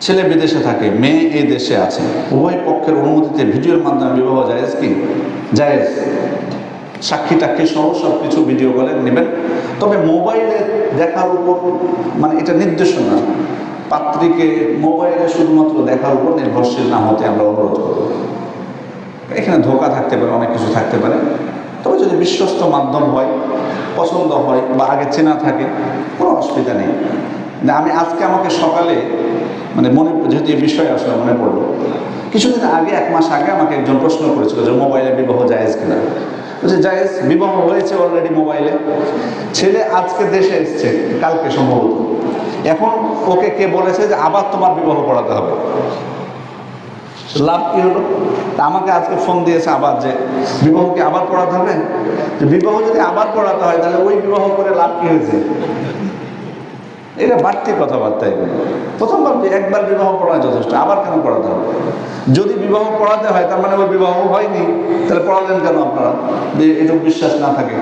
ছেলে বিদেশে থাকে, মেয়ে এই দেশে আছে। উভয় পক্ষের অনুমতিতে ভিডিওর মাধ্যমে বিবাহ জায়েজ কি? জায়েজ। সাক্ষী টাক্ষী সহ সব কিছু ভিডিও কলে নেবেন। তবে মোবাইলে দেখার উপর মানে এটা নির্দেশনা। পাত্রীকে মোবাইলে শুধুমাত্র দেখার উপর নির্ভরশীল না হতে আমরা অনুরোধ করব। এখানে ধোকা থাকতে পারে, অনেক কিছু থাকতে পারে। তবে যদি বিশ্বস্ত মাধ্যম হয়, পছন্দ হয় বা আগে চেনা থাকে, কোনো অসুবিধা নেই। না, আমি আজকে আমাকে সকালে মানে মনে, যেহেতু এই বিষয়ে আসলে মনে পড়ল, কিছুদিন আগে, এক মাস আগে আমাকে একজন প্রশ্ন করেছিল যে মোবাইলে বিবাহ জায়েজ কিনা। বলছে, জায়েজ, বিবাহ হয়েছে অলরেডি মোবাইলে। ছেলে আজকে দেশে এসছে, কালকে সম্ভবত। এখন ওকে কে বলেছে যে আবার তোমার বিবাহ পড়াতে হবে? লাভ কি হলো? তা আমাকে আজকে ফোন দিয়েছে আবার যে, বিবাহকে আবার পড়াতে হবে? বিবাহ যদি আবার পড়াতে হয়, তাহলে ওই বিবাহ করে লাভ কী হয়েছে? এটা বাড়তি কথাবার্তা এগুলো। প্রথমবার একবার বিবাহ পড়ানো যথেষ্ট, আবার কেন পড়াতে হবে? যদি বিবাহ পড়াতে হয়, তার মানে ওই বিবাহ হয়নি, তাহলে পড়ালেন কেন আপনারা? এটুকু বিশ্বাস না থাকে।